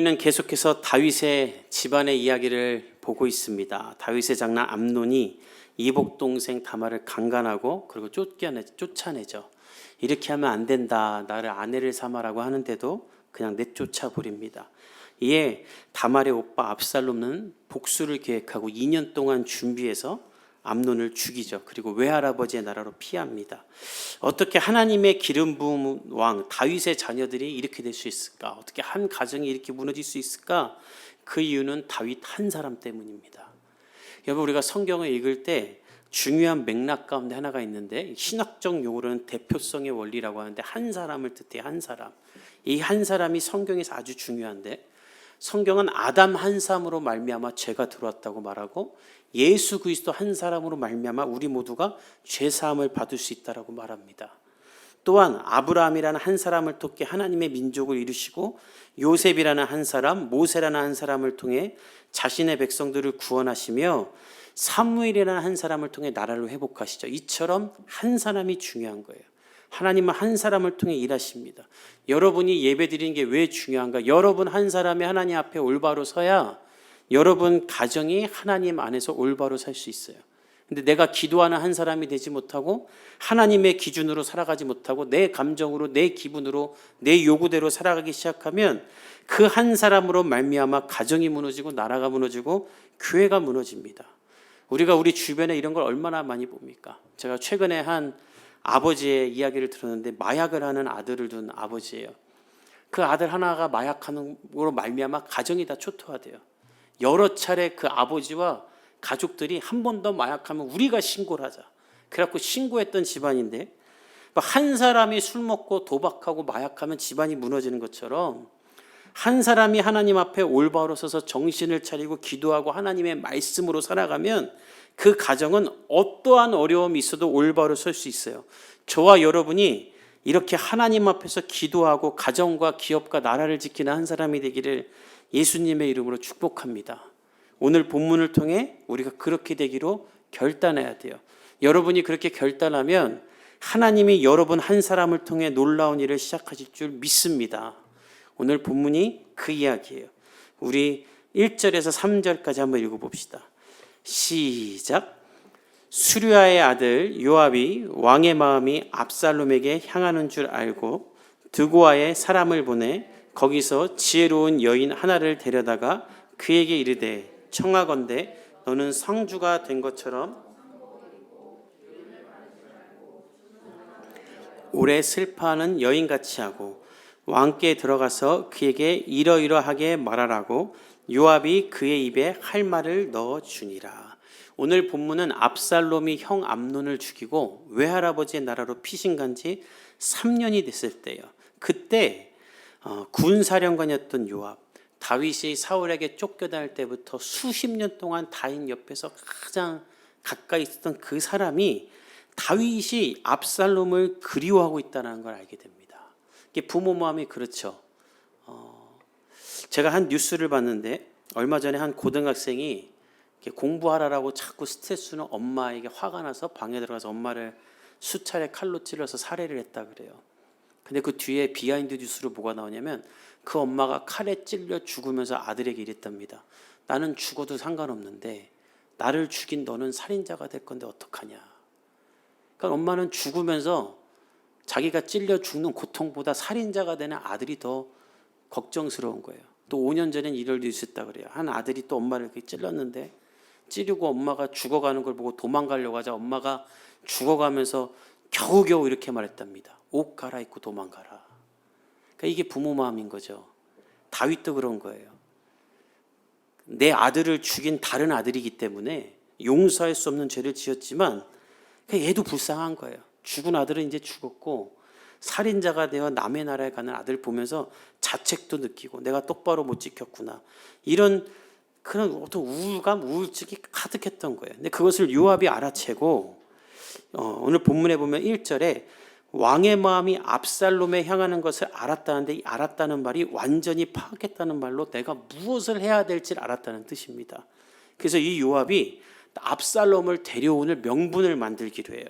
우리는 계속해서 다윗의 집안의 이야기를 보고 있습니다. 다윗의 장남 암논이 이복 동생 다말을 강간하고 그리고 쫓겨내 쫓아내죠. 이렇게 하면 안 된다. 나를 아내를 삼아라고 하는데도 그냥 내쫓아 버립니다. 이에 다말의 오빠 압살롬은 복수를 계획하고 2년 동안 준비해서 암논을 죽이죠. 그리고 외할아버지의 나라로 피합니다. 어떻게 하나님의 기름 부은 왕 다윗의 자녀들이 이렇게 될 수 있을까? 어떻게 한 가정이 이렇게 무너질 수 있을까? 그 이유는 다윗 한 사람 때문입니다. 여러분 우리가 성경을 읽을 때 중요한 맥락 가운데 하나가 있는데 신학적 용어로는 대표성의 원리라고 하는데 한 사람을 뜻해 한 사람. 이 한 사람이 성경에서 아주 중요한데 성경은 아담 한 사람으로 말미암아 죄가 들어왔다고 말하고 예수 그리스도 한 사람으로 말미암아 우리 모두가 죄 사함을 받을 수 있다라고 말합니다. 또한 아브라함이라는 한 사람을 통해 하나님의 민족을 이루시고 요셉이라는 한 사람, 모세라는 한 사람을 통해 자신의 백성들을 구원하시며 사무엘이라는 한 사람을 통해 나라를 회복하시죠. 이처럼 한 사람이 중요한 거예요. 하나님은 한 사람을 통해 일하십니다. 여러분이 예배 드리는 게 왜 중요한가? 여러분 한 사람이 하나님 앞에 올바로 서야 여러분 가정이 하나님 안에서 올바로 살 수 있어요. 근데 내가 기도하는 한 사람이 되지 못하고 하나님의 기준으로 살아가지 못하고 내 감정으로 내 기분으로 내 요구대로 살아가기 시작하면 그 한 사람으로 말미암아 가정이 무너지고 나라가 무너지고 교회가 무너집니다. 우리가 우리 주변에 이런 걸 얼마나 많이 봅니까? 제가 최근에 한 아버지의 이야기를 들었는데 마약을 하는 아들을 둔 아버지예요. 그 아들 하나가 마약하는 거로 말미암아 가정이 다 초토화돼요. 여러 차례 그 아버지와 가족들이 한 번 더 마약하면 우리가 신고를 하자. 그래갖고 신고했던 집안인데 한 사람이 술 먹고 도박하고 마약하면 집안이 무너지는 것처럼 한 사람이 하나님 앞에 올바로 서서 정신을 차리고 기도하고 하나님의 말씀으로 살아가면 그 가정은 어떠한 어려움이 있어도 올바로 설 수 있어요. 저와 여러분이 이렇게 하나님 앞에서 기도하고 가정과 기업과 나라를 지키는 한 사람이 되기를 예수님의 이름으로 축복합니다. 오늘 본문을 통해 우리가 그렇게 되기로 결단해야 돼요. 여러분이 그렇게 결단하면 하나님이 여러분 한 사람을 통해 놀라운 일을 시작하실 줄 믿습니다. 오늘 본문이 그 이야기예요. 우리 1절에서 3절까지 한번 읽어봅시다. 시작. 수류아의 아들 요압이 왕의 마음이 압살롬에게 향하는 줄 알고 드고아의 사람을 보내 거기서 지혜로운 여인 하나를 데려다가 그에게 이르되 청하건대 너는 성주가 된 것처럼 오래 슬퍼하는 여인같이 하고 왕께 들어가서 그에게 이러이러하게 말하라고 요압이 그의 입에 할 말을 넣어 주니라. 오늘 본문은 압살롬이 형 암논을 죽이고 외할아버지의 나라로 피신 간 지 3년이 됐을 때요. 그때 어, 군사령관이었던 요압, 다윗이 사울에게 쫓겨다닐 때부터 수십 년 동안 다윗 옆에서 가장 가까이 있었던 그 사람이 다윗이 압살롬을 그리워하고 있다는 걸 알게 됩니다. 부모 마음이 그렇죠. 어, 제가 한 뉴스를 봤는데 얼마 전에 한 고등학생이 공부하라라고 자꾸 스트레스 주는 엄마에게 화가 나서 방에 들어가서 엄마를 수차례 칼로 찔러서 살해를 했다 그래요. 근데 그 뒤에 비하인드 뉴스로 뭐가 나오냐면 그 엄마가 칼에 찔려 죽으면서 아들에게 이랬답니다. 나는 죽어도 상관없는데 나를 죽인 너는 살인자가 될 건데 어떡하냐. 그러니까 엄마는 죽으면서 자기가 찔려 죽는 고통보다 살인자가 되는 아들이 더 걱정스러운 거예요. 또 5년 전엔 이럴 일이 있었다 그래요. 한 아들이 또 엄마를 이렇게 찔렀는데 찌르고 엄마가 죽어가는 걸 보고 도망가려고 하자 엄마가 죽어가면서 겨우겨우 이렇게 말했답니다. 옷 갈아입고 도망가라. 그러니까 이게 부모 마음인 거죠. 다윗도 그런 거예요. 내 아들을 죽인 다른 아들이기 때문에 용서할 수 없는 죄를 지었지만 얘도 불쌍한 거예요. 죽은 아들은 이제 죽었고 살인자가 되어 남의 나라에 가는 아들 보면서 자책도 느끼고 내가 똑바로 못 지켰구나. 이런 그런 어떤 우울감, 우울증이 가득했던 거예요. 근데 그것을 요압이 알아채고 어, 오늘 본문에 보면 1절에 왕의 마음이 압살롬에 향하는 것을 알았다는데 이 알았다는 말이 완전히 파악했다는 말로 내가 무엇을 해야 될지를 알았다는 뜻입니다. 그래서 이 요압이 압살롬을 데려오는 명분을 만들기로 해요.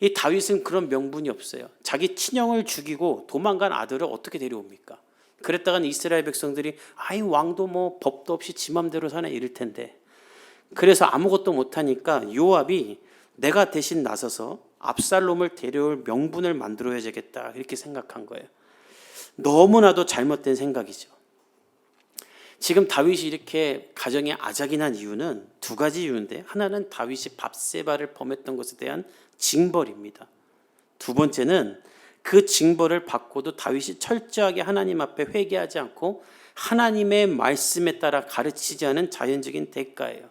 이 다윗은 그런 명분이 없어요. 자기 친형을 죽이고 도망간 아들을 어떻게 데려옵니까? 그랬다가는 이스라엘 백성들이 아이 왕도 뭐 법도 없이 지 맘대로 사네 이럴 텐데 그래서 아무것도 못하니까 요압이 내가 대신 나서서 압살롬을 데려올 명분을 만들어야 되겠다 이렇게 생각한 거예요. 너무나도 잘못된 생각이죠. 지금 다윗이 이렇게 가정에 아작이 난 이유는 두 가지 이유인데 하나는 다윗이 밥세바를 범했던 것에 대한 징벌입니다. 두 번째는 그 징벌을 받고도 다윗이 철저하게 하나님 앞에 회개하지 않고 하나님의 말씀에 따라 가르치지 않은 자연적인 대가예요.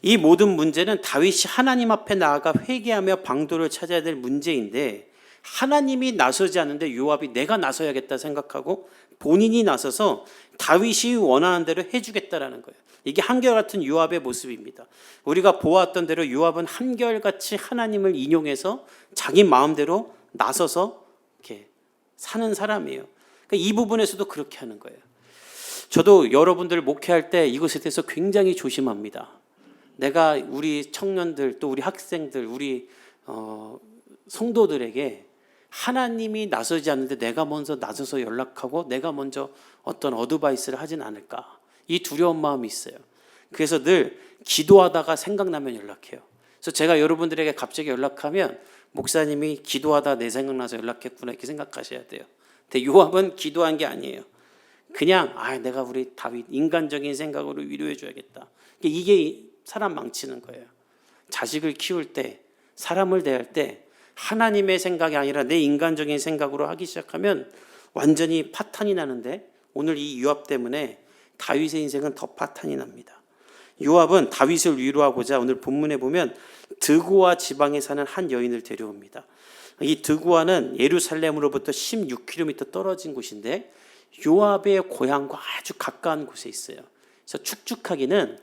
이 모든 문제는 다윗이 하나님 앞에 나아가 회개하며 방도를 찾아야 될 문제인데 하나님이 나서지 않는데 요압이 내가 나서야겠다 생각하고 본인이 나서서 다윗이 원하는 대로 해주겠다라는 거예요. 이게 한결같은 요압의 모습입니다. 우리가 보았던 대로 요압은 한결같이 하나님을 인용해서 자기 마음대로 나서서 이렇게 사는 사람이에요. 그러니까 이 부분에서도 그렇게 하는 거예요. 저도 여러분들 목회할 때 이것에 대해서 굉장히 조심합니다. 내가 우리 청년들 또 우리 학생들 우리 어, 성도들에게 하나님이 나서지 않는데 내가 먼저 나서서 연락하고 내가 먼저 어떤 어드바이스를 하진 않을까 이 두려운 마음이 있어요. 그래서 늘 기도하다가 생각나면 연락해요. 그래서 제가 여러분들에게 갑자기 연락하면 목사님이 기도하다 내 생각나서 연락했구나 이렇게 생각하셔야 돼요. 근데 요압은 기도한 게 아니에요. 그냥 아 내가 우리 다윗 인간적인 생각으로 위로해 줘야겠다. 이게 사람 망치는 거예요. 자식을 키울 때 사람을 대할 때 하나님의 생각이 아니라 내 인간적인 생각으로 하기 시작하면 완전히 파탄이 나는데 오늘 이 요압 때문에 다윗의 인생은 더 파탄이 납니다. 요압은 다윗을 위로하고자 오늘 본문에 보면 드고아 지방에 사는 한 여인을 데려옵니다. 이 드고아는 예루살렘으로부터 16km 떨어진 곳인데 요압의 고향과 아주 가까운 곳에 있어요. 그래서 축축하기는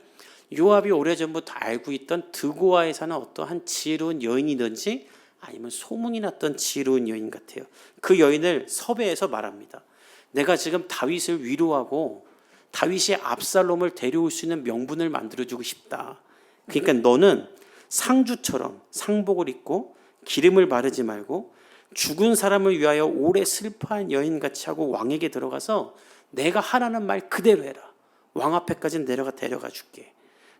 요압이 오래전부터 알고 있던 드고아에 사는 어떠한 지혜로운 여인이든지 아니면 소문이 났던 지혜로운 여인 같아요. 그 여인을 섭외해서 말합니다. 내가 지금 다윗을 위로하고 다윗이 압살롬을 데려올 수 있는 명분을 만들어주고 싶다. 그러니까 너는 상주처럼 상복을 입고 기름을 바르지 말고 죽은 사람을 위하여 오래 슬퍼한 여인같이 하고 왕에게 들어가서 내가 하라는 말 그대로 해라. 왕 앞에까지 내려가 데려가 줄게.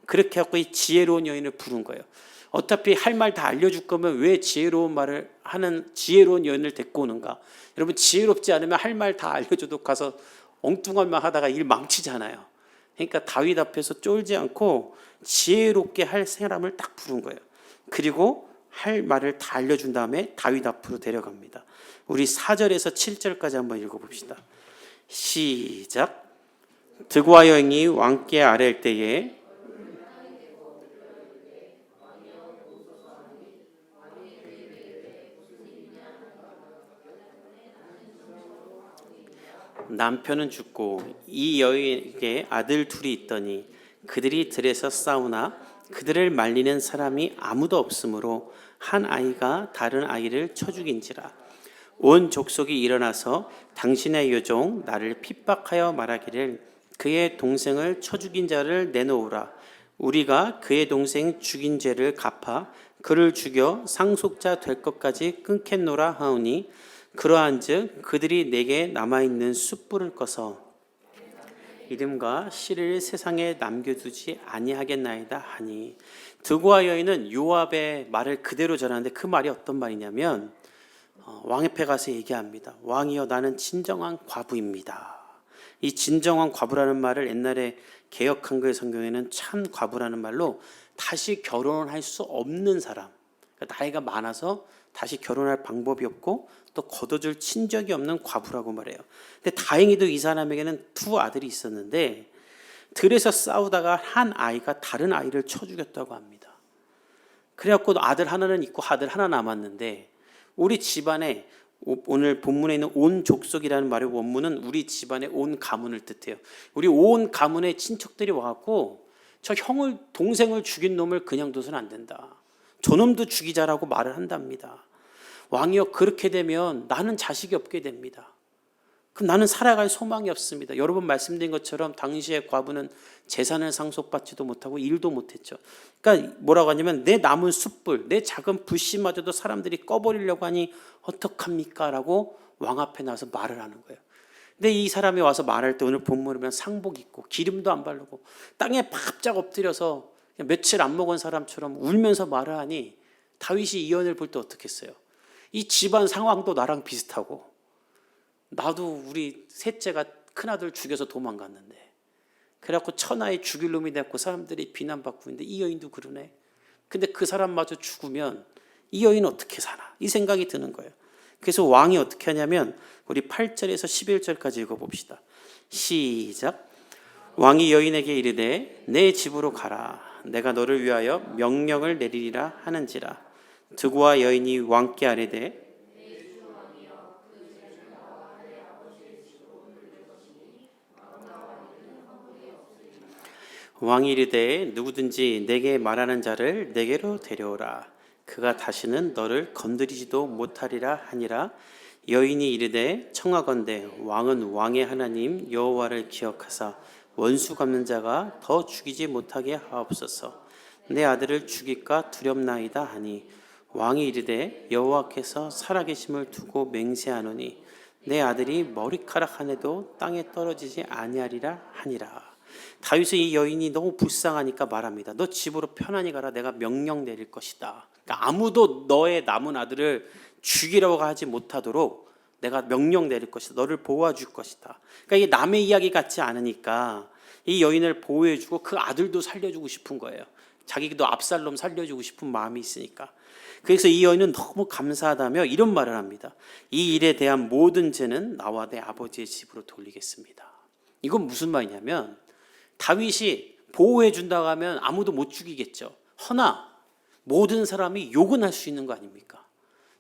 그렇게 하고 이 지혜로운 여인을 부른 거예요. 어차피 할 말 다 알려줄 거면 왜 지혜로운 말을 하는 지혜로운 여인을 데리고 오는가? 여러분 지혜롭지 않으면 할 말 다 알려줘도 가서 엉뚱한 말 하다가 일 망치잖아요. 그러니까 다윗 앞에서 쫄지 않고 지혜롭게 할 사람을 딱 부른 거예요. 그리고 할 말을 다 알려준 다음에 다윗 앞으로 데려갑니다. 우리 4절에서 7절까지 한번 읽어봅시다. 시작. 드고아 여인이 왕께 아랠 때에 남편은 죽고 이 여인에게 아들 둘이 있더니 그들이 들에서 싸우나 그들을 말리는 사람이 아무도 없으므로 한 아이가 다른 아이를 쳐 죽인지라. 온 족속이 일어나서 당신의 여종 나를 핍박하여 말하기를 그의 동생을 쳐 죽인 자를 내놓으라. 우리가 그의 동생 죽인 죄를 갚아 그를 죽여 상속자 될 것까지 끊겠노라 하오니 그러한즉 그들이 내게 남아 있는 숯불을 꺼서 이름과 씨를 세상에 남겨두지 아니하겠나이다 하니 드고아 여인은 요압의 말을 그대로 전하는데 그 말이 어떤 말이냐면 어, 왕의 패 가서 얘기합니다. 왕이여 나는 진정한 과부입니다. 이 진정한 과부라는 말을 옛날에 개혁 한글 성경에는 참 과부라는 말로 다시 결혼을 할수 없는 사람, 그러니까 나이가 많아서 다시 결혼할 방법이 없고 또 거둬줄 친적이 없는 과부라고 말해요. 근데 다행히도 이 사람에게는 두 아들이 있었는데 들에서 싸우다가 한 아이가 다른 아이를 쳐 죽였다고 합니다. 그래갖고 아들 하나는 있고 아들 하나 남았는데 우리 집안에 오늘 본문에 있는 온 족속이라는 말의 원문은 우리 집안의 온 가문을 뜻해요. 우리 온 가문의 친척들이 와갖고 저 형을 동생을 죽인 놈을 그냥 둬서는 안 된다. 저놈도 죽이자라고 말을 한답니다. 왕이여 그렇게 되면 나는 자식이 없게 됩니다. 그럼 나는 살아갈 소망이 없습니다. 여러 번 말씀드린 것처럼 당시의 과부는 재산을 상속받지도 못하고 일도 못했죠. 그러니까 뭐라고 하냐면 내 남은 숯불, 내 작은 불씨마저도 사람들이 꺼버리려고 하니 어떡합니까? 라고 왕 앞에 나서 말을 하는 거예요. 근데 이 사람이 와서 말할 때 오늘 본문을 보면 상복 입고 기름도 안 바르고 땅에 바짝 엎드려서 며칠 안 먹은 사람처럼 울면서 말을 하니 다윗이 이 연을 볼 때 어떻겠어요? 이 집안 상황도 나랑 비슷하고 나도 우리 셋째가 큰아들 죽여서 도망갔는데 그래갖고 천하에 죽일 놈이 됐고 사람들이 비난받고 있는데 이 여인도 그러네. 근데 그 사람마저 죽으면 이 여인은 어떻게 사나? 이 생각이 드는 거예요. 그래서 왕이 어떻게 하냐면 우리 8절에서 11절까지 읽어봅시다. 시작. 왕이 여인에게 이르되 내 집으로 가라. 내가 너를 위하여 명령을 내리리라 하는지라. 드고와 여인이 왕께 아뢰되 왕이 이르되 누구든지 내게 말하는 자를 내게로 데려오라. 그가 다시는 너를 건드리지도 못하리라 하니라. 여인이 이르되 청하건대 왕은 왕의 하나님 여호와를 기억하사 원수 갚는 자가 더 죽이지 못하게 하옵소서. 내 아들을 죽일까 두렵나이다 하니 왕이 이르되 여호와께서 살아계심을 두고 맹세하노니 내 아들이 머리카락 하나도 땅에 떨어지지 아니하리라 하니라. 다윗의 이 여인이 너무 불쌍하니까 말합니다. 너 집으로 편안히 가라. 내가 명령 내릴 것이다. 그러니까 아무도 너의 남은 아들을 죽이려고 하지 못하도록 내가 명령 내릴 것이다. 너를 보호해 줄 것이다. 그러니까 이게 남의 이야기 같지 않으니까 이 여인을 보호해 주고 그 아들도 살려주고 싶은 거예요. 자기도 압살롬 살려주고 싶은 마음이 있으니까. 그래서 이 여인은 너무 감사하다며 이런 말을 합니다. 이 일에 대한 모든 죄는 나와 내 아버지의 집으로 돌리겠습니다. 이건 무슨 말이냐면 다윗이 보호해 준다고 하면 아무도 못 죽이겠죠. 허나 모든 사람이 욕은 할 수 있는 거 아닙니까?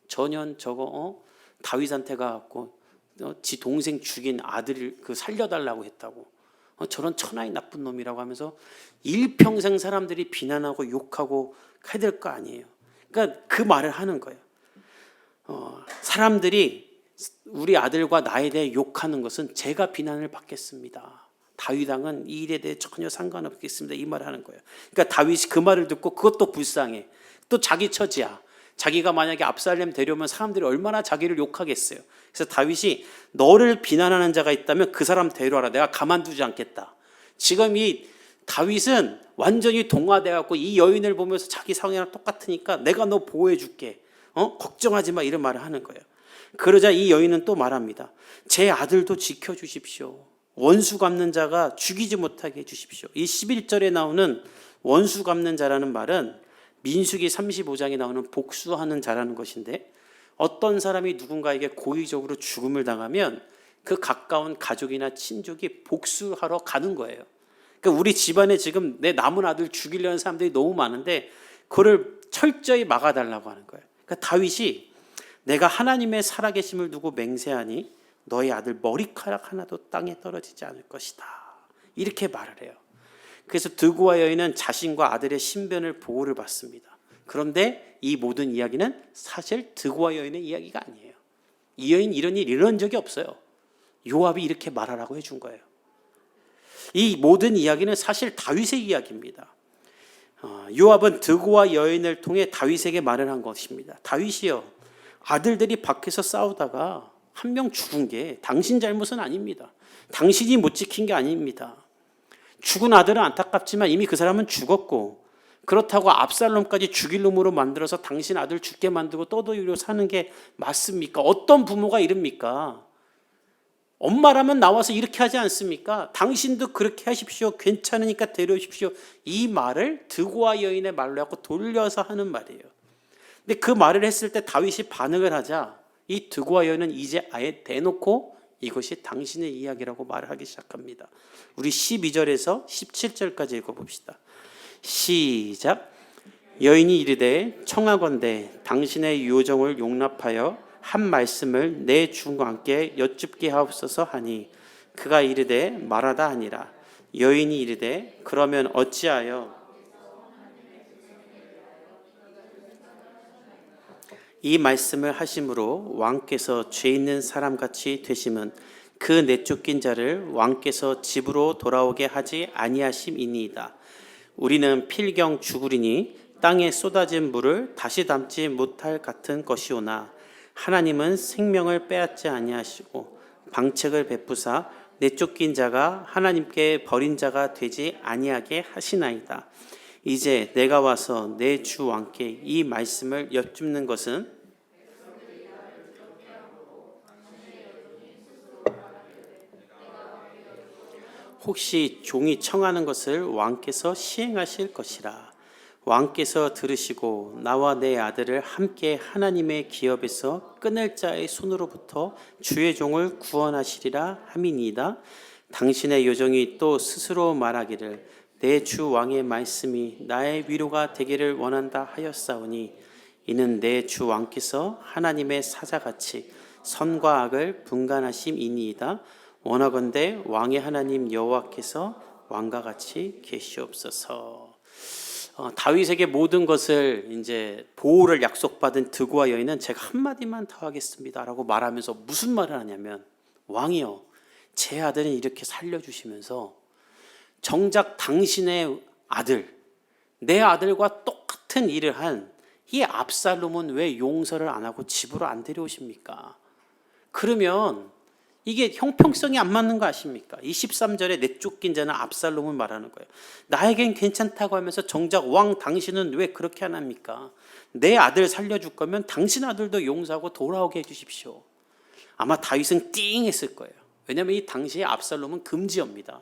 전현 저거 어? 다윗한테 가갖고 어? 지 동생 죽인 아들을 그 살려달라고 했다고 어? 저런 천하의 나쁜 놈이라고 하면서 일평생 사람들이 비난하고 욕하고 해야 될 거 아니에요. 그러니까 그 말을 하는 거예요. 어, 사람들이 우리 아들과 나에 대해 욕하는 것은 제가 비난을 받겠습니다. 다윗왕은 이 일에 대해 전혀 상관없겠습니다. 이 말을 하는 거예요. 그러니까 다윗이 그 말을 듣고 그것도 불쌍해. 또 자기 처지야. 자기가 만약에 압살렘 데려오면 사람들이 얼마나 자기를 욕하겠어요. 그래서 다윗이 너를 비난하는 자가 있다면 그 사람 데려와라. 내가 가만두지 않겠다. 지금 이 다윗은 완전히 동화돼 갖고 이 여인을 보면서 자기 상황이랑 똑같으니까 내가 너 보호해 줄게. 어? 걱정하지 마 이런 말을 하는 거예요. 그러자 이 여인은 또 말합니다. 제 아들도 지켜 주십시오. 원수 갚는 자가 죽이지 못하게 해 주십시오. 이 11절에 나오는 원수 갚는 자라는 말은 민수기 35장에 나오는 복수하는 자라는 것인데 어떤 사람이 누군가에게 고의적으로 죽음을 당하면 그 가까운 가족이나 친족이 복수하러 가는 거예요. 그러니까 우리 집안에 지금 내 남은 아들 죽이려는 사람들이 너무 많은데 그를 철저히 막아달라고 하는 거예요. 그러니까 다윗이 내가 하나님의 살아계심을 두고 맹세하니 너희 아들 머리카락 하나도 땅에 떨어지지 않을 것이다. 이렇게 말을 해요. 그래서 드고와 여인은 자신과 아들의 신변을 보호를 받습니다. 그런데 이 모든 이야기는 사실 드고와 여인의 이야기가 아니에요. 이 여인 이런 일 이런 적이 없어요. 요압이 이렇게 말하라고 해준 거예요. 이 모든 이야기는 사실 다윗의 이야기입니다. 어, 요압은 드고와 여인을 통해 다윗에게 말을 한 것입니다. 다윗이요 아들들이 밖에서 싸우다가 한 명 죽은 게 당신 잘못은 아닙니다. 당신이 못 지킨 게 아닙니다. 죽은 아들은 안타깝지만 이미 그 사람은 죽었고 그렇다고 압살롬까지 죽일 놈으로 만들어서 당신 아들 죽게 만들고 떠도이로 사는 게 맞습니까? 어떤 부모가 이럽니까? 엄마라면 나와서 이렇게 하지 않습니까? 당신도 그렇게 하십시오. 괜찮으니까 데려오십시오. 이 말을 드고와 여인의 말로 하고 돌려서 하는 말이에요. 근데 그 말을 했을 때 다윗이 반응을 하자 이 드고와 여인은 이제 아예 대놓고 이것이 당신의 이야기라고 말을 하기 시작합니다. 우리 12절에서 17절까지 읽어봅시다. 시작. 여인이 이르되 청하건대 당신의 요정을 용납하여 한 말씀을 내 주와 함께 여쭙게 하옵소서 하니 그가 이르되 말하다 하니라. 여인이 이르되 그러면 어찌하여 이 말씀을 하심으로 왕께서 죄 있는 사람 같이 되심은 그 내쫓긴 자를 왕께서 집으로 돌아오게 하지 아니하심이니이다. 우리는 필경 죽으리니 땅에 쏟아진 물을 다시 담지 못할 같은 것이오나 하나님은 생명을 빼앗지 아니하시고 방책을 베푸사 내쫓긴 자가 하나님께 버린 자가 되지 아니하게 하시나이다. 이제 내가 와서 내 주 왕께 이 말씀을 여쭙는 것은 혹시 종이 청하는 것을 왕께서 시행하실 것이라 왕께서 들으시고 나와 내 아들을 함께 하나님의 기업에서 끊을 자의 손으로부터 주의 종을 구원하시리라 함이니이다 당신의 요정이 또 스스로 말하기를 내 주 왕의 말씀이 나의 위로가 되기를 원한다 하였사오니 이는 내 주 왕께서 하나님의 사자같이 선과 악을 분간하심이니이다 원하건대 왕의 하나님 여호와께서 왕과 같이 계시옵소서. 어, 다윗에게 모든 것을 이제 보호를 약속받은 드고와 여인은 제가 한 마디만 더 하겠습니다라고 말하면서 무슨 말을 하냐면 왕이요 제 아들은 이렇게 살려주시면서 정작 당신의 아들 내 아들과 똑같은 일을 한 이 압살롬은 왜 용서를 안 하고 집으로 안 데려오십니까? 그러면 이게 형평성이 안 맞는 거 아십니까? 23절에 내쫓긴 자는 압살롬을 말하는 거예요. 나에겐 괜찮다고 하면서 정작 왕 당신은 왜 그렇게 안 합니까? 내 아들 살려줄 거면 당신 아들도 용서하고 돌아오게 해주십시오. 아마 다윗은 띵 했을 거예요. 왜냐하면 이 당시에 압살롬은 금지입니다.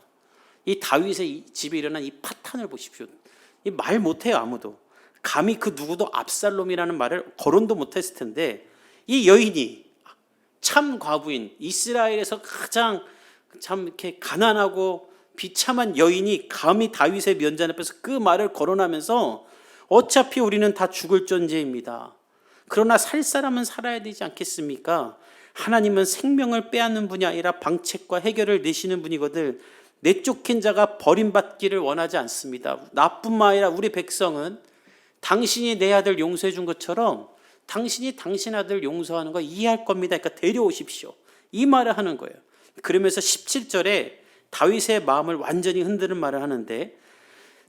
이 다윗의 집에 일어난 이 파탄을 보십시오. 이 말 못해요 아무도. 감히 그 누구도 압살롬이라는 말을 거론도 못했을 텐데 이 여인이 참 과부인 이스라엘에서 가장 참 이렇게 가난하고 비참한 여인이 감히 다윗의 면전 앞에서 그 말을 거론하면서 어차피 우리는 다 죽을 존재입니다. 그러나 살 사람은 살아야 되지 않겠습니까? 하나님은 생명을 빼앗는 분이 아니라 방책과 해결을 내시는 분이거든 내쫓긴 자가 버림받기를 원하지 않습니다. 나뿐만 아니라 우리 백성은 당신이 내 아들 용서해 준 것처럼 당신이 당신 아들 용서하는 거 이해할 겁니다. 그러니까 데려오십시오. 이 말을 하는 거예요. 그러면서 17절에 다윗의 마음을 완전히 흔드는 말을 하는데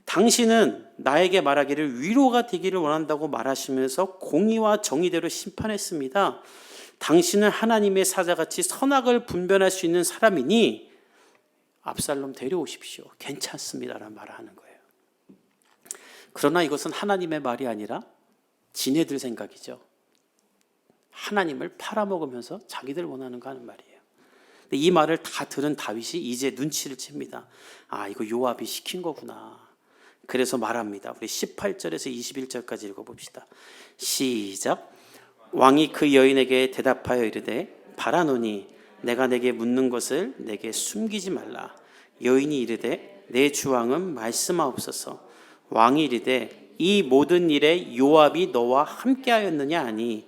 당신은 나에게 말하기를 위로가 되기를 원한다고 말하시면서 공의와 정의대로 심판했습니다. 당신은 하나님의 사자같이 선악을 분별할 수 있는 사람이니 압살롬 데려오십시오. 괜찮습니다라는 말을 하는 거예요. 그러나 이것은 하나님의 말이 아니라 지네들 생각이죠. 하나님을 팔아먹으면서 자기들 원하는 거 하는 말이에요. 근데 이 말을 다 들은 다윗이 이제 눈치를 챕니다. 아, 이거 요압이 시킨 거구나. 그래서 말합니다. 우리 18절에서 21절까지 읽어봅시다. 시작. 왕이 그 여인에게 대답하여 이르되 바라노니 내가 내게 묻는 것을 내게 숨기지 말라. 여인이 이르되 내 주왕은 말씀하옵소서. 왕이 이르되 이 모든 일에 요압이 너와 함께하였느냐 하니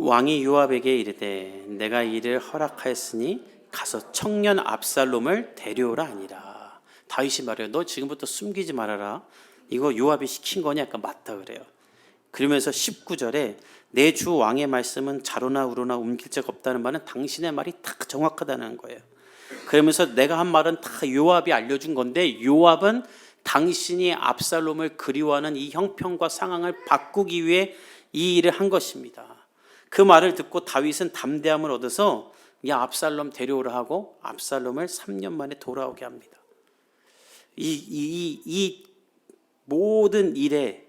왕이 요압에게 이르되 내가 이를 허락하였으니 가서 청년 압살롬을 데려오라 아니라. 다윗이 말해요 너 지금부터 숨기지 말아라. 이거 요압이 시킨 거냐 약간 맞다 그래요. 그러면서 19절에 내 주 왕의 말씀은 자로나 우로나 옮길 적 없다는 말은 당신의 말이 딱 정확하다는 거예요. 그러면서 내가 한 말은 다 요압이 알려준 건데 요압은 당신이 압살롬을 그리워하는 이 형편과 상황을 바꾸기 위해 이 일을 한 것입니다 그 말을 듣고 다윗은 담대함을 얻어서 야 압살롬 데려오라 하고 압살롬을 3년 만에 돌아오게 합니다. 이, 이, 이 모든 일의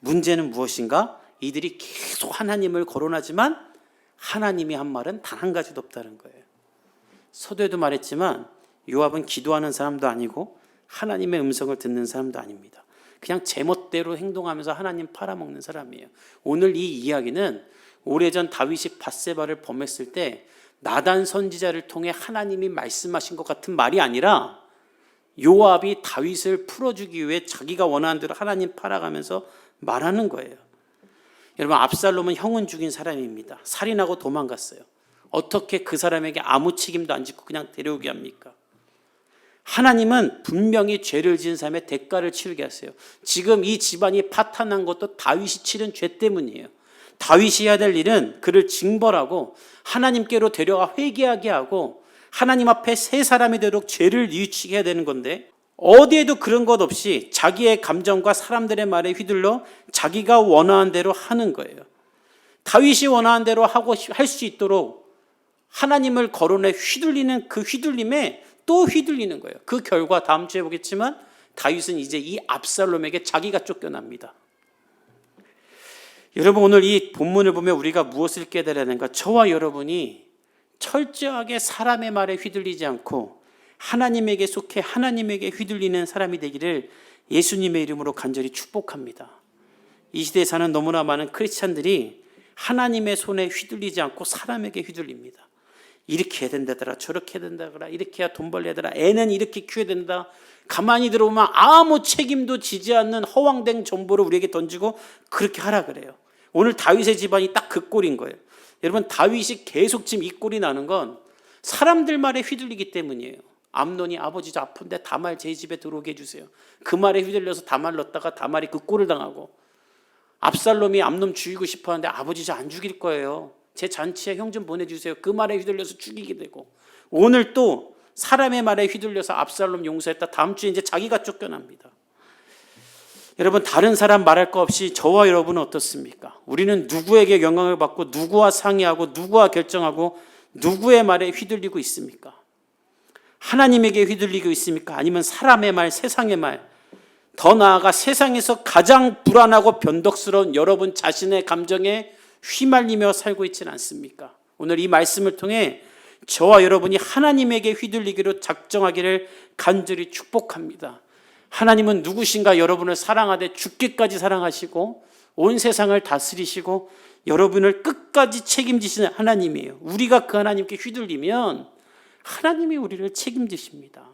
문제는 무엇인가? 이들이 계속 하나님을 거론하지만 하나님이 한 말은 단 한 가지도 없다는 거예요. 서두에도 말했지만 요압은 기도하는 사람도 아니고 하나님의 음성을 듣는 사람도 아닙니다. 그냥 제멋대로 행동하면서 하나님 팔아먹는 사람이에요. 오늘 이 이야기는 오래전 다윗이 바세바를 범했을 때 나단 선지자를 통해 하나님이 말씀하신 것 같은 말이 아니라 요압이 다윗을 풀어주기 위해 자기가 원하는 대로 하나님 팔아가면서 말하는 거예요. 여러분 압살롬은 형은 죽인 사람입니다. 살인하고 도망갔어요. 어떻게 그 사람에게 아무 책임도 안 짓고 그냥 데려오게 합니까? 하나님은 분명히 죄를 지은 사람의 대가를 치르게 하세요. 지금 이 집안이 파탄난 것도 다윗이 치른 죄 때문이에요. 다윗이 해야 될 일은 그를 징벌하고 하나님께로 데려와 회개하게 하고 하나님 앞에 새 사람이 되도록 죄를 뉘우치게 해야 되는 건데 어디에도 그런 것 없이 자기의 감정과 사람들의 말에 휘둘러 자기가 원하는 대로 하는 거예요. 다윗이 원하는 대로 하고 할 수 있도록 하나님을 거론해 휘둘리는 그 휘둘림에 또 휘둘리는 거예요. 그 결과 다음 주에 보겠지만 다윗은 이제 이 압살롬에게 자기가 쫓겨납니다. 여러분 오늘 이 본문을 보면 우리가 무엇을 깨달아야하는가? 저와 여러분이 철저하게 사람의 말에 휘둘리지 않고 하나님에게 속해 하나님에게 휘둘리는 사람이 되기를 예수님의 이름으로 간절히 축복합니다. 이 시대에 사는 너무나 많은 크리스찬들이 하나님의 손에 휘둘리지 않고 사람에게 휘둘립니다. 이렇게 해야 된다더라 저렇게 해야 된다더라 이렇게 해야 돈 벌려야 되라. 애는 이렇게 키워야 된다. 가만히 들어보면 아무 책임도 지지 않는 허황된 정보를 우리에게 던지고 그렇게 하라 그래요. 오늘 다윗의 집안이 딱 그 꼴인 거예요. 여러분 다윗이 계속 지금 이 꼴이 나는 건 사람들 말에 휘둘리기 때문이에요. 암론이 아버지 저 아픈데 다말 제 집에 들어오게 해주세요. 그 말에 휘둘려서 다말 넣었다가 다말이 그 꼴을 당하고 압살롬이 암놈 죽이고 싶어 하는데 아버지 저 안 죽일 거예요 제 잔치에 형 좀 보내주세요. 그 말에 휘둘려서 죽이게 되고 오늘 또 사람의 말에 휘둘려서 압살롬 용서했다. 다음 주에 이제 자기가 쫓겨납니다. 여러분 다른 사람 말할 거 없이 저와 여러분은 어떻습니까? 우리는 누구에게 영향을 받고 누구와 상의하고 누구와 결정하고 누구의 말에 휘둘리고 있습니까? 하나님에게 휘둘리고 있습니까? 아니면 사람의 말, 세상의 말, 더 나아가 세상에서 가장 불안하고 변덕스러운 여러분 자신의 감정에 휘말리며 살고 있지는 않습니까? 오늘 이 말씀을 통해 저와 여러분이 하나님에게 휘둘리기로 작정하기를 간절히 축복합니다. 하나님은 누구신가 여러분을 사랑하되 죽기까지 사랑하시고 온 세상을 다스리시고 여러분을 끝까지 책임지시는 하나님이에요. 우리가 그 하나님께 휘둘리면 하나님이 우리를 책임지십니다.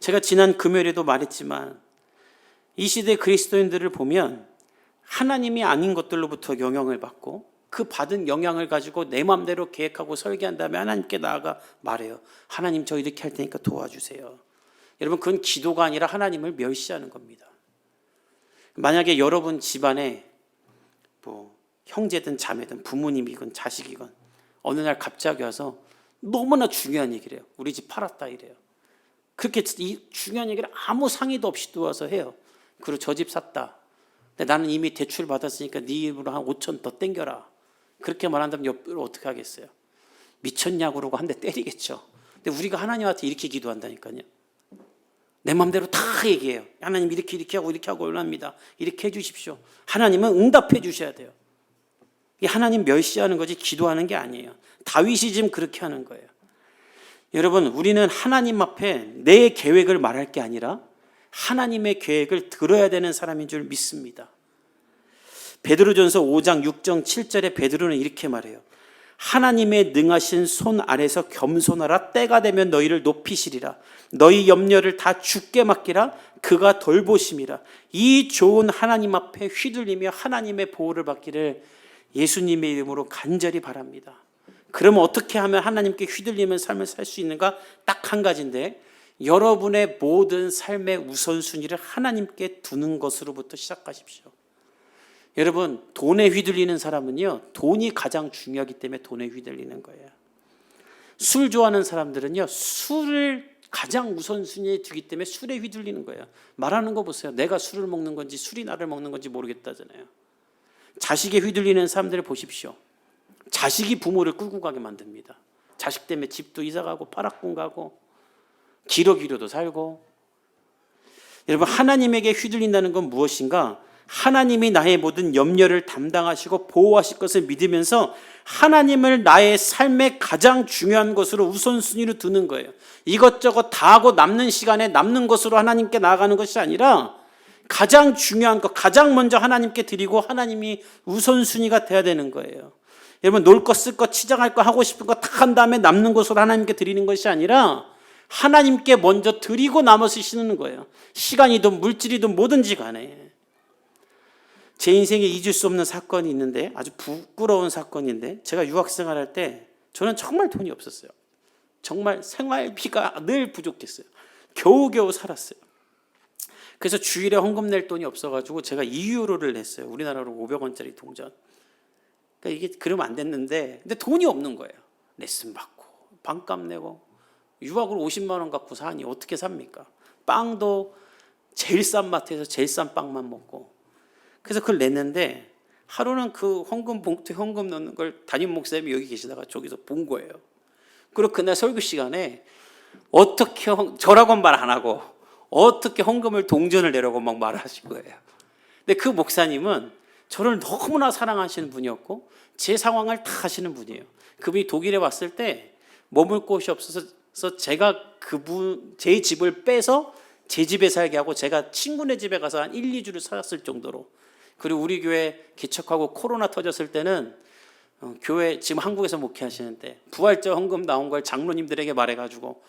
제가 지난 금요일에도 말했지만 이 시대 그리스도인들을 보면 하나님이 아닌 것들로부터 영향을 받고 그 받은 영향을 가지고 내 마음대로 계획하고 설계한 다음에 하나님께 나아가 말해요. 하나님 저 이렇게 할 테니까 도와주세요. 여러분 그건 기도가 아니라 하나님을 멸시하는 겁니다. 만약에 여러분 집안에 뭐 형제든 자매든 부모님이건 자식이건 어느 날 갑자기 와서 너무나 중요한 얘기를 해요. 우리 집 팔았다 이래요. 그렇게 이 중요한 얘기를 아무 상의도 없이 도와서 해요. 그리고 저 집 샀다. 나는 이미 대출 받았으니까 네 입으로 한 5천 더 땡겨라. 그렇게 말한다면 옆으로 어떻게 하겠어요? 미쳤냐고 그러고 한 대 때리겠죠. 근데 우리가 하나님한테 이렇게 기도한다니까요. 내 마음대로 다 얘기해요. 하나님 이렇게 이렇게 하고 이렇게 하고 올랍니다. 이렇게 해주십시오. 하나님은 응답해 주셔야 돼요. 이 하나님 멸시하는 거지 기도하는 게 아니에요. 다윗이 지금 그렇게 하는 거예요. 여러분, 우리는 하나님 앞에 내 계획을 말할 게 아니라 하나님의 계획을 들어야 되는 사람인 줄 믿습니다. 베드로전서 5장 6장 7절에 베드로는 이렇게 말해요. 하나님의 능하신 손 아래서 겸손하라 때가 되면 너희를 높이시리라 너희 염려를 다 죽게 맡기라 그가 돌보심이라 이 좋은 하나님 앞에 휘둘리며 하나님의 보호를 받기를 예수님의 이름으로 간절히 바랍니다. 그러면 어떻게 하면 하나님께 휘둘리면 삶을 살 수 있는가? 딱 한 가지인데 여러분의 모든 삶의 우선순위를 하나님께 두는 것으로부터 시작하십시오. 여러분, 돈에 휘둘리는 사람은요, 돈이 가장 중요하기 때문에 돈에 휘둘리는 거예요. 술 좋아하는 사람들은요, 술을 가장 우선순위에 두기 때문에 술에 휘둘리는 거예요. 말하는 거 보세요. 내가 술을 먹는 건지 술이 나를 먹는 건지 모르겠다잖아요. 자식에 휘둘리는 사람들을 보십시오. 자식이 부모를 끌고 가게 만듭니다. 자식 때문에 집도 이사 가고 파락군 가고 기러기로도 살고 여러분 하나님에게 휘둘린다는 건 무엇인가? 하나님이 나의 모든 염려를 담당하시고 보호하실 것을 믿으면서 하나님을 나의 삶의 가장 중요한 것으로 우선순위로 두는 거예요. 이것저것 다 하고 남는 시간에 남는 것으로 하나님께 나아가는 것이 아니라 가장 중요한 것, 가장 먼저 하나님께 드리고 하나님이 우선순위가 돼야 되는 거예요. 여러분 놀 거, 쓸 거, 치장할 거, 하고 싶은 거 다 한 다음에 남는 것으로 하나님께 드리는 것이 아니라 하나님께 먼저 드리고 나머지 쓰시는 거예요. 시간이든 물질이든 뭐든지 간에. 제 인생에 잊을 수 없는 사건이 있는데 아주 부끄러운 사건인데 제가 유학 생활 할 때 저는 정말 돈이 없었어요. 정말 생활비가 늘 부족했어요. 겨우겨우 살았어요. 그래서 주일에 헌금 낼 돈이 없어가지고 제가 2유로를 냈어요. 우리나라로 500원짜리 동전. 그러니까 이게 그러면 안 됐는데 근데 돈이 없는 거예요. 레슨 받고 반값 내고 유학으로 50만 원 갖고 사니 어떻게 삽니까? 빵도 제일 싼 마트에서 제일 싼 빵만 먹고 그래서 그걸 냈는데 하루는 그 헌금 봉투에 헌금 넣는 걸 담임 목사님이 여기 계시다가 저기서 본 거예요. 그리고 그날 설교 시간에 어떻게 헌- 저라고는 말안 하고 어떻게 헌금을 동전을 내라고 막 말하신 거예요. 근데 그 목사님은 저를 너무나 사랑하시는 분이었고 제 상황을 다 아시는 분이에요. 그분이 독일에 왔을 때 머물 곳이 없어서 제가 그분 제 집을 빼서 제 집에 살게 하고 제가 친구네 집에 가서 한 1, 2주를 살았을 정도로 그리고 우리 교회 개척하고 코로나 터졌을 때는 어, 교회 지금 한국에서 목회하시는데 부활절 헌금 나온 걸 장로님들에게 말해가지고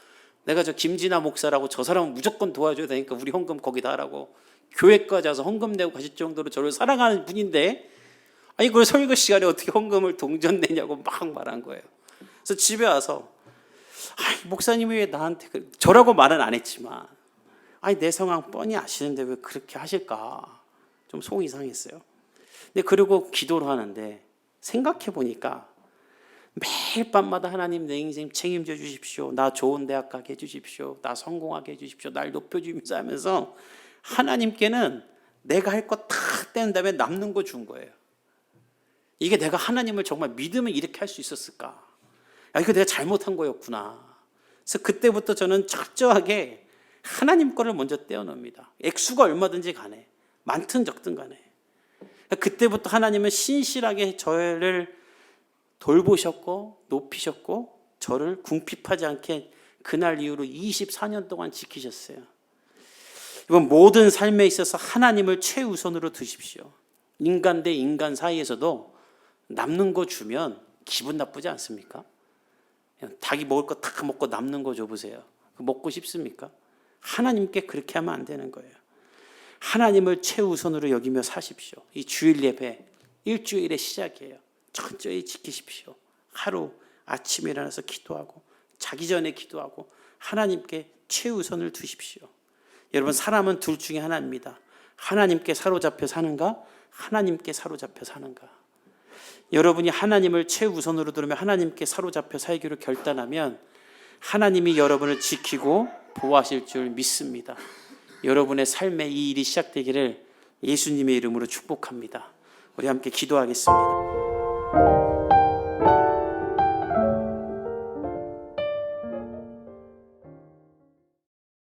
내가 저 김진아 목사라고 저 사람은 무조건 도와줘야 되니까 우리 헌금 거기다 하라고 교회까지 와서 헌금 내고 가실 정도로 저를 사랑하는 분인데 아니 그 설교 시간에 어떻게 헌금을 동전 내냐고 막 말한 거예요. 그래서 집에 와서 아 목사님이 왜 나한테 그 저라고 말은 안 했지만 아니 내 상황 뻔히 아시는데 왜 그렇게 하실까 좀 속이 상했어요. 근데 그리고 기도를 하는데 생각해 보니까 매일 밤마다 하나님 내 인생 책임져 주십시오. 나 좋은 대학 가게 해 주십시오. 나 성공하게 해 주십시오. 날 높여 주십시오 하면서 하나님께는 내가 할 거 다 뗀 다음에 남는 거 준 거예요. 이게 내가 하나님을 정말 믿으면 이렇게 할 수 있었을까? 아, 이거 내가 잘못한 거였구나. 그래서 그때부터 저는 철저하게 하나님 거를 먼저 떼어놓습니다. 액수가 얼마든지 간에 많든 적든 간에. 그때부터 하나님은 신실하게 저를 돌보셨고 높이셨고 저를 궁핍하지 않게 그날 이후로 24년 동안 지키셨어요. 이건 모든 삶에 있어서 하나님을 최우선으로 두십시오. 인간 대 인간 사이에서도 남는 거 주면 기분 나쁘지 않습니까? 닭이 먹을 거 다 먹고 남는 거 줘보세요. 먹고 싶습니까? 하나님께 그렇게 하면 안 되는 거예요. 하나님을 최우선으로 여기며 사십시오. 이 주일 예배 일주일의 시작이에요. 철저히 지키십시오. 하루 아침에 일어나서 기도하고 자기 전에 기도하고 하나님께 최우선을 두십시오. 여러분 사람은 둘 중에 하나입니다. 하나님께 사로잡혀 사는가? 하나님께 사로잡혀 사는가? 여러분이 하나님을 최우선으로 두르며 하나님께 사로잡혀 살기로 결단하면 하나님이 여러분을 지키고 보호하실 줄 믿습니다. 여러분의 삶에 이 일이 시작되기를 예수님의 이름으로 축복합니다. 우리 함께 기도하겠습니다.